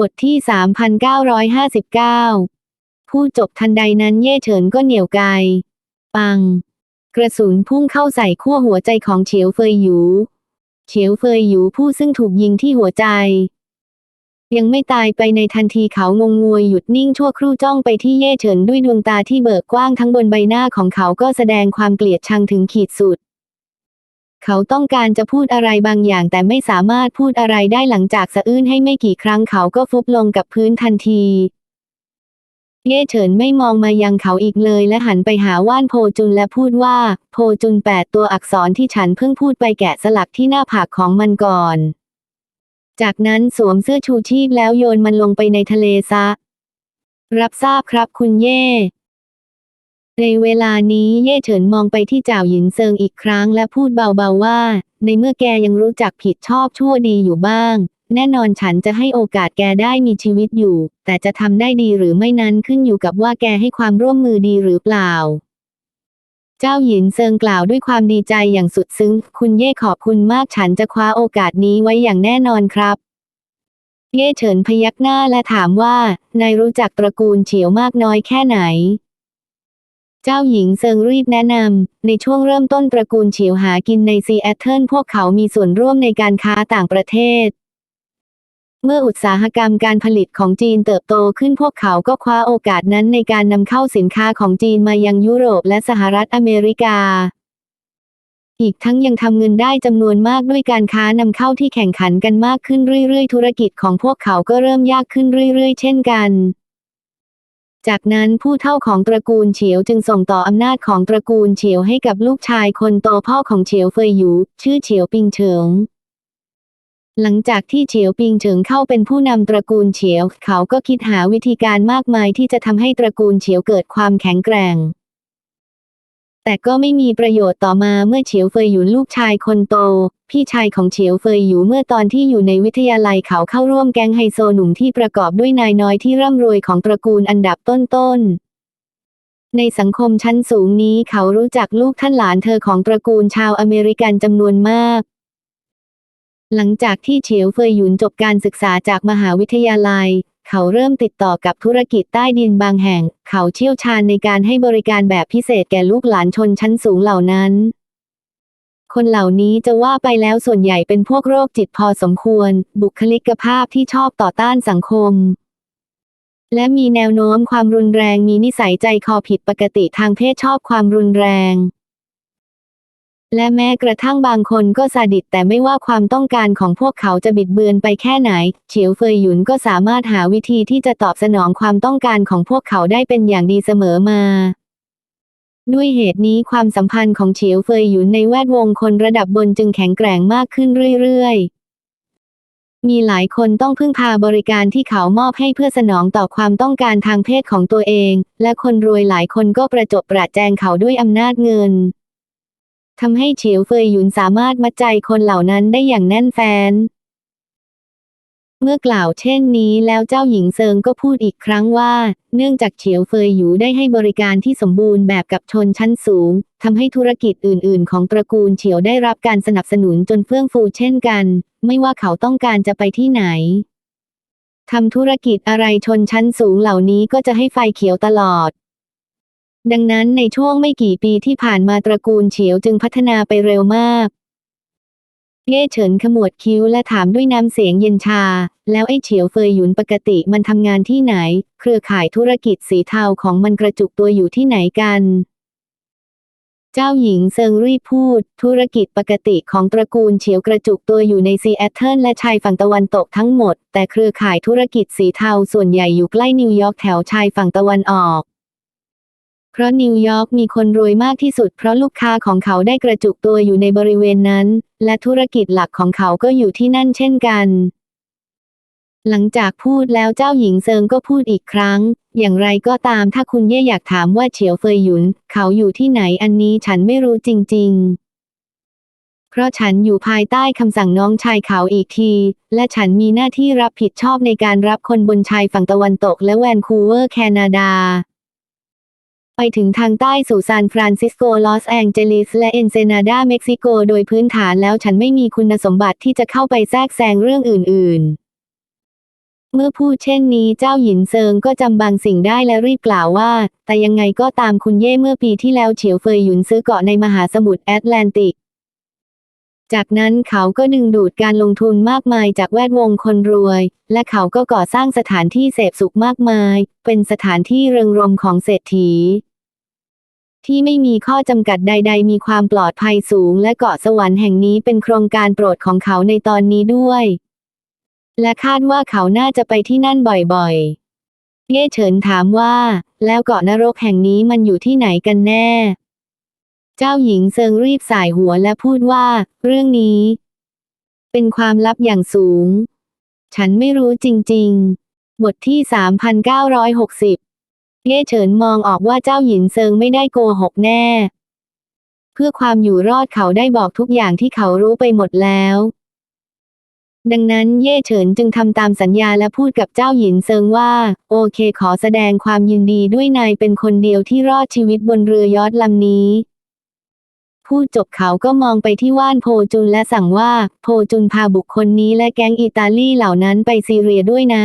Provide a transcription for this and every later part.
บทที่ 3,959 ผู้จบทันใดนั้นเย่เฉินก็เหนี่ยวไกปัง กระสุนพุ่งเข้าใส่ขั้วหัวใจของเฉียวเฟยหยูเฉียวเฟยหยูผู้ซึ่งถูกยิงที่หัวใจ ยังไม่ตายไปในทันทีเขางงงวยหยุดนิ่งชั่วครู่จ้องไปที่เย่เฉินด้วยดวงตาที่เบิกกว้างทั้งบนใบหน้าของเขาก็แสดงความเกลียดชังถึงขีดสุด เขาต้องการจะพูดอะไรบางอย่างแต่ไม่สามารถพูดอะไรได้หลังจากสะอื้นให้ไม่กี่ครั้งเขาก็ฟุบลงกับพื้นทันที เย่เฉินไม่มองมายังเขาอีกเลยและหันไปหาว่านโพจุนและพูดว่า โพจุนแปดตัวอักษรที่ฉันเพิ่งพูดไปแกะสลักที่หน้าผากของมันก่อน จากนั้นสวมเสื้อชูชีพแล้วโยนมันลงไปในทะเลซะ รับทราบครับคุณเย่ ในเวลานี้เย่เฉินมองไปที่จ่าวหยินเซิงอีกครั้งและพูดเบาๆว่า ในเมื่อแกยังรู้จักผิดชอบชั่วดีอยู่บ้าง แน่นอนฉันจะให้โอกาสแกได้มีชีวิตอยู่ แต่จะทำได้ดีหรือไม่นั้นขึ้นอยู่กับว่าแกให้ความร่วมมือดีหรือเปล่า เจ้าหยินเซิงกล่าวด้วยความดีใจอย่างสุดซึ้ง คุณเย่ขอบคุณมากฉันจะคว้าโอกาสนี้ไว้อย่างแน่นอนครับเย่เฉินพยักหน้าและถามว่า นายรู้จักตระกูลเฉียวมากน้อยแค่ไหน เจ้าหญิงเซิงรีบแนะนำ ในช่วงเริ่มต้นตระกูลเฉียวหากินในซีแอตเทิลพวกเขามีส่วนร่วมในการค้าต่างประเทศ เมื่ออุตสาหกรรมการผลิตของจีนเติบโตขึ้นพวกเขาก็คว้าโอกาสนั้นในการนำเข้าสินค้าของจีนมายังยุโรปและสหรัฐอเมริกา อีกทั้งยังทำเงินได้จำนวนมากด้วยการค้านำเข้าที่แข่งขันกันมากขึ้นเรื่อยๆ ธุรกิจของพวกเขาก็เริ่มยากขึ้นเรื่อยๆ เช่นกัน จากนั้นผู้เฒ่าของตระกูลเฉียวจึงส่งต่ออำนาจของตระกูลเฉียวให้กับลูกชายคนโตพ่อของเฉียวเฟยหยู ชื่อเฉียวปิงเฉิง หลังจากที่เฉียวปิงเฉิงเข้าเป็นผู้นำตระกูลเฉียว เขาก็คิดหาวิธีการมากมายที่จะทำให้ตระกูลเฉียวเกิดความแข็งแกร่ง แต่ก็ไม่มีประโยชน์ต่อมาเมื่อเฉียวเฟยหยูลูกชายคนโต พี่ชายของเฉียวเฟยหยูเมื่อตอนที่อยู่ในวิทยาลัยเขาเข้าร่วมแก๊งไฮโซหนุ่มที่ประกอบด้วยนายน้อยที่ร่ำรวยของตระกูลอันดับต้นๆในสังคมชั้นสูงนี้เขารู้จักลูกท่านหลานเธอของตระกูลชาวอเมริกันจำนวนมาก หลังจากที่เฉียวเฟยหยุนจบการศึกษาจากมหาวิทยาลัย เขาเริ่มติดต่อกับธุรกิจใต้ดินบางแห่ง เขาเชี่ยวชาญในการให้บริการแบบพิเศษแก่ลูกหลานชนชั้นสูงเหล่านั้น คนเหล่านี้จะว่าไปแล้วส่วนใหญ่เป็นพวกโรคจิตพอสมควร บุคลิกภาพที่ชอบต่อต้านสังคม และมีแนวโน้มความรุนแรงมีนิสัยใจคอผิดปกติทางเพศชอบความรุนแรง และแม้กระทั่งบางคนก็ซาดิสแต่ไม่ว่าความต้องการของพวกเขาจะบิดเบือนไปแค่ไหน เฉียวเฟยหยุนก็สามารถหาวิธีที่จะตอบสนองความต้องการของพวกเขาได้เป็นอย่างดีเสมอมา ด้วยเหตุนี้ความสัมพันธ์ของเฉียวเฟยหยุนในแวดวงคนระดับบนจึงแข็งแกร่งมากขึ้นเรื่อยๆ มีหลายคนต้องพึ่งพาบริการที่เขามอบให้เพื่อสนองต่อความต้องการทางเพศของตัวเอง และคนรวยหลายคนก็ประจบประแจงเขาด้วยอำนาจเงิน ทำให้เฉียวเฟยหยุนสามารถมัดใจคนเหล่านั้นได้อย่างแน่นแฟ้นเมื่อกล่าวเช่นนี้แล้วเจ้าหญิงเซิงก็พูดอีกครั้งว่า เนื่องจากเฉียวเฟยหยูได้ให้บริการที่สมบูรณ์แบบกับชนชั้นสูงทำให้ธุรกิจอื่น ๆ ของตระกูลเฉียวได้รับการสนับสนุนจนเฟื่องฟูเช่นกัน ไม่ว่าเขาต้องการจะไปที่ไหนทำธุรกิจอะไรชนชั้นสูงเหล่านี้ก็จะให้ไฟเขียวตลอด ดังนั้นในช่วงไม่กี่ปีที่ผ่านมาตระกูลเฉียวจึงพัฒนาไปเร็วมาก เย่เฉินขมวดคิ้วและถามด้วยน้ำเสียงเย็นชา แล้วไอ้เฉียวเฟยหยุนปกติมันทำงานที่ไหน เครือข่ายธุรกิจสีเทาของมันกระจุกตัวอยู่ที่ไหนกัน เจ้าหญิงเซิงรีพูด ธุรกิจปกติของตระกูลเฉียวกระจุกตัวอยู่ในซีแอตเทิลและชายฝั่งตะวันตกทั้งหมด แต่เครือข่ายธุรกิจสีเทาส่วนใหญ่อยู่ใกล้นิวยอร์กแถวชายฝั่งตะวันออก ราะนิวยอร์กมีคนรวยมากที่สุดเพราะลูกค้าของเขาได้กระจุกตัวอยู่ในบริเวณนั้น และธุรกิจหลักของเขาก็อยู่ที่นั่นเช่นกัน หลังจากพูดแล้วเจ้าหญิงเซิงก็พูดอีกครั้ง อย่างไรก็ตามถ้าคุณเย่อยากถามว่าเฉียวเฟยหยุน เขาอยู่ที่ไหนอันนี้ฉันไม่รู้จริง ๆเพราะฉันอยู่ภายใต้คำสั่งน้องชายเขาอีกที และฉันมีหน้าที่รับผิดชอบในการรับคนบนชายฝั่งตะวันตกและแวนคูเวอร์แคนาดา ไปถึงทางใต้สู่ซานฟรานซิสโก ลอสแองเจลิส และเอนเซนาดา เม็กซิโก โดยพื้นฐานแล้วฉันไม่มีคุณสมบัติที่จะเข้าไปแทรกแซงเรื่องอื่น ๆ เมื่อพูดเช่นนี้เจ้าหยินเซิงก็จำบางสิ่งได้และรีบกล่าวว่า แต่ยังไงก็ตามคุณเย่เมื่อปีที่แล้วเฉียวเฟยหยุนซื้อเกาะในมหาสมุทรแอตแลนติกจากนั้นเขาก็ดึงดูดการลงทุนมากมายจากแวดวงคนรวย และเขาก็ก่อสร้างสถานที่เสพสุขมากมาย เป็นสถานที่เริงรมของเศรษฐี ที่ไม่มีข้อจำกัดใด ๆ มีความปลอดภัยสูง และเกาะสวรรค์แห่งนี้เป็นโครงการโปรดของเขาในตอนนี้ด้วย และคาดว่าเขาน่าจะไปที่นั่นบ่อยๆ เย่เฉินถามว่า แล้วเกาะนรกแห่งนี้มันอยู่ที่ไหนกันแน่ เจ้าหญิงเซิงรีบสายหัวและพูดว่า เรื่องนี้ เป็นความลับอย่างสูง ฉันไม่รู้จริง ๆ บทที่ 3960 เย่เฉินมองออกว่าเจ้าหญิงเซิงไม่ได้โกหกแน่ เพื่อความอยู่รอดเขาได้บอกทุกอย่างที่เขารู้ไปหมดแล้ว ดังนั้นเย่เฉินจึงทำตามสัญญาและพูดกับเจ้าหญินเซิงว่า โอเคขอแสดงความยินดีด้วยนายเป็นคนเดียวที่รอดชีวิตบนเรือยอทลำนี้พูดจบเขาก็มองไปที่ว่านโพจุนและสั่งว่า โพจุนพาบุคคลนี้และแก๊งอิตาลีเหล่านั้นไปซีเรียด้วยนะ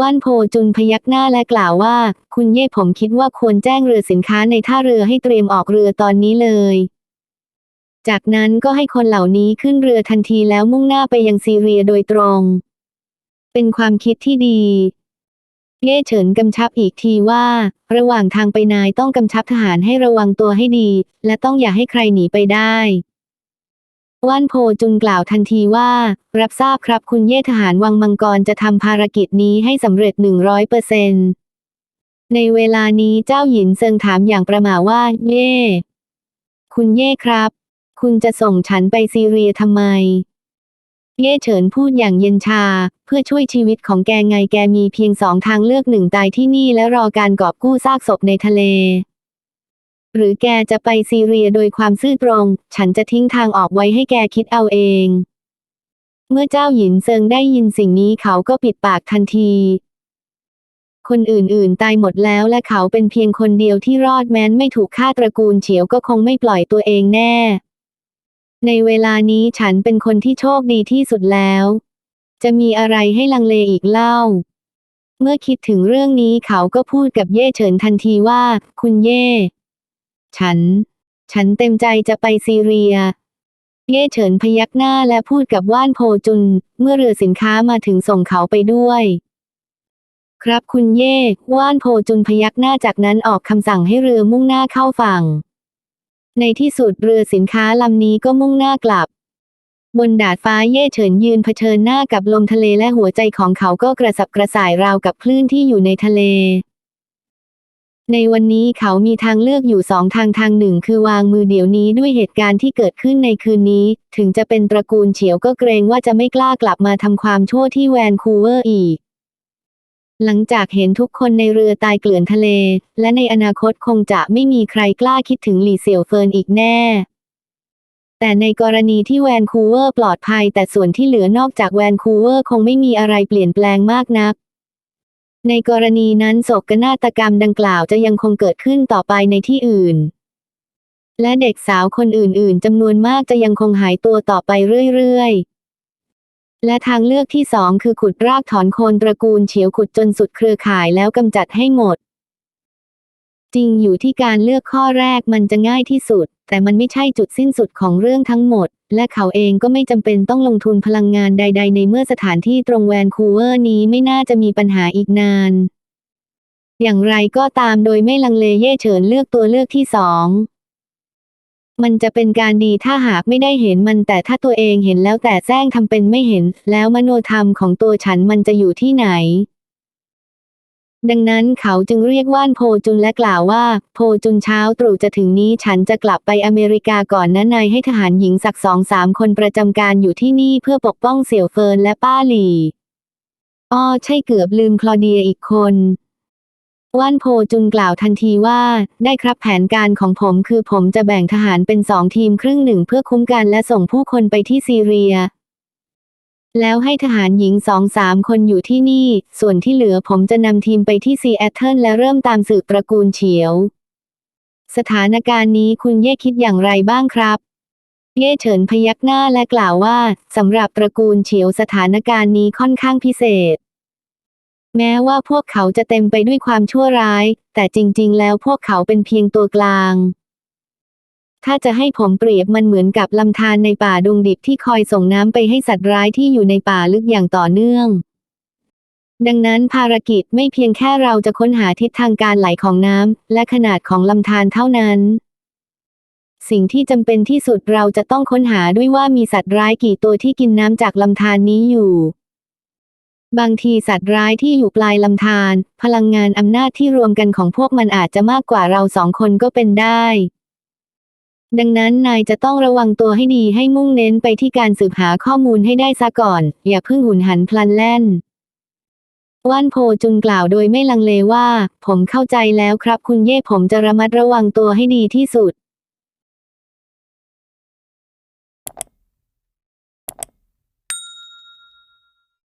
ว่านโพจุนพยักหน้าและกล่าวว่า คุณเย่ผมคิดว่าควรแจ้งเรือสินค้าในท่าเรือให้เตรียมออกเรือตอนนี้เลย จากนั้นก็ให้คนเหล่านี้ขึ้นเรือทันทีแล้วมุ่งหน้าไปยังซีเรียโดยตรง เป็นความคิดที่ดี เย่เฉินกำชับอีกทีว่า ระหว่างทางไปนายต้องกำชับทหารให้ระวังตัวให้ดี และต้องอย่าให้ใครหนีไปได้ ว่านโพจุนกล่าวทันทีว่า รับทราบครับคุณเย่ทหารวังมังกรจะทำภารกิจนี้ให้สำเร็จหนึ่งร้อยเปอร์เซนในเวลานี้เจ้าหญินเซิงถามอย่างประหม่าว่า เย่ คุณเย่ครับ คุณจะส่งฉันไปซีเรียทำไม เย่เฉินพูดอย่างเย็นชา เพื่อช่วยชีวิตของแกไงแกมีเพียงสองทางเลือกหนึ่งตายที่นี่และรอการกอบกู้ซากศพในทะเล หรือแกจะไปซีเรียโดยความซื่อตรง ฉันจะทิ้งทางออกไว้ให้แกคิดเอาเอง เมื่อเจ้าหญินเซิงได้ยินสิ่งนี้เขาก็ปิดปากทันที คนอื่นๆ ตายหมดแล้วและเขาเป็นเพียงคนเดียวที่รอดแม้นไม่ถูกฆ่าตระกูลเฉียวก็คงไม่ปล่อยตัวเองแน่ ในเวลานี้ฉันเป็นคนที่โชคดีที่สุดแล้ว จะมีอะไรให้ลังเลอีกเล่าเมื่อคิดถึงเรื่องนี้เขาก็พูดกับเย่เฉินทันทีว่า คุณเย่ ฉัน ฉันเต็มใจจะไปซีเรีย เย่เฉินพยักหน้าและพูดกับว่านโพจุน เมื่อเรือสินค้ามาถึงส่งเขาไปด้วย ครับคุณเย่ว่านโพจุนพยักหน้าจากนั้นออกคำสั่งให้เรือมุ่งหน้าเข้าฝั่ง ในที่สุดเรือสินค้าลำนี้ก็มุ่งหน้ากลับ บนดาดฟ้าเย่เฉินยืนเผชิญหน้ากับลมทะเลและหัวใจของเขาก็กระสับกระส่ายราวกับคลื่นที่อยู่ในทะเล ในวันนี้เขามีทางเลือกอยู่สองทางทางหนึ่งคือวางมือเดี๋ยวนี้ด้วยเหตุการณ์ที่เกิดขึ้นในคืนนี้ ถึงจะเป็นตระกูลเฉียวก็เกรงว่าจะไม่กล้ากลับมาทำความชั่วที่แวนคูเวอร์อีก หลังจากเห็นทุกคนในเรือตายเกลื่อนทะเล และในอนาคตคงจะไม่มีใครกล้าคิดถึงหลี่เสี่ยวเฟินอีกแน่ แต่ในกรณีที่แวนคูเวอร์ปลอดภัย แต่ส่วนที่เหลือนอกจากแวนคูเวอร์คงไม่มีอะไรเปลี่ยนแปลงมากนัก ในกรณีนั้นโศกนาฏกรรมดังกล่าวจะยังคงเกิดขึ้นต่อไปในที่อื่น และเด็กสาวคนอื่นๆจำนวนมากจะยังคงหายตัวต่อไปเรื่อยๆ และทางเลือกที่สองคือขุดรากถอนโคนตระกูลเฉียวขุดจนสุดเครือข่ายแล้วกำจัดให้หมด จริงอยู่ที่การเลือกข้อแรกมันจะง่ายที่สุด แต่มันไม่ใช่จุดสิ้นสุดของเรื่องทั้งหมด และเขาเองก็ไม่จำเป็นต้องลงทุนพลังงานใด ๆ ในเมื่อสถานที่ตรงแวนคูเวอร์นี้ไม่น่าจะมีปัญหาอีกนาน อย่างไรก็ตามโดยไม่ลังเลเย่เฉินเลือกตัวเลือกที่สองมันจะเป็นการดีถ้าหากไม่ได้เห็นมันแต่ถ้าตัวเองเห็นแล้วแต่แซงทำเป็นไม่เห็น แล้วมโนธรรมของตัวฉันมันจะอยู่ที่ไหน ดังนั้นเขาจึงเรียกว่านโพจุนและกล่าวว่า โพจุนเช้าตรู่จะถึงนี้ฉันจะกลับไปอเมริกาก่อนนะนายให้ทหารหญิงสักสองสามคนประจำการอยู่ที่นี่เพื่อปกป้องเสี่ยวเฟินและป้าหลี่อ้อใช่เกือบลืมคลอเดียอีกคนว่านโพจุนกล่าวทันทีว่า ได้ครับแผนการของผมคือผมจะแบ่งทหารเป็นสองทีมครึ่งหนึ่งเพื่อคุ้มกันและส่งผู้คนไปที่ซีเรีย แล้วให้ทหารหญิงสองสามคนอยู่ที่นี่ ส่วนที่เหลือผมจะนำทีมไปที่ซีแอตเทิลและเริ่มตามสืบตระกูลเฉียว สถานการณ์นี้คุณเย่คิดอย่างไรบ้างครับ เย่เฉินพยักหน้าและกล่าวว่าสำหรับตระกูลเฉียวสถานการณ์นี้ค่อนข้างพิเศษ แม้ว่าพวกเขาจะเต็มไปด้วยความชั่วร้าย แต่จริง ๆ แล้วพวกเขาเป็นเพียงตัวกลาง ถ้าจะให้ผมเปรียบมันเหมือนกับลำธารในป่าดงดิบที่คอยส่งน้ำไปให้สัตว์ร้ายที่อยู่ในป่าลึกอย่างต่อเนื่อง ดังนั้นภารกิจไม่เพียงแค่เราจะค้นหาทิศทางการไหลของน้ำและขนาดของลำธารเท่านั้น สิ่งที่จำเป็นที่สุดเราจะต้องค้นหาด้วยว่ามีสัตว์ร้ายกี่ตัวที่กินน้ำจากลำธารนี้อยู่บางทีสัตว์ร้ายที่อยู่ปลายลำธารพลังงานอำนาจที่รวมกันของพวกมันอาจจะมากกว่าเราสองคนก็เป็นได้ ดังนั้นนายจะต้องระวังตัวให้ดีให้มุ่งเน้นไปที่การสืบหาข้อมูลให้ได้ซะก่อน อย่าเพิ่งหุนหันพลันแล่น ว่านโพจุนกล่าวโดยไม่ลังเลว่า ผมเข้าใจแล้วครับคุณเย่ผมจะระมัดระวังตัวให้ดีที่สุด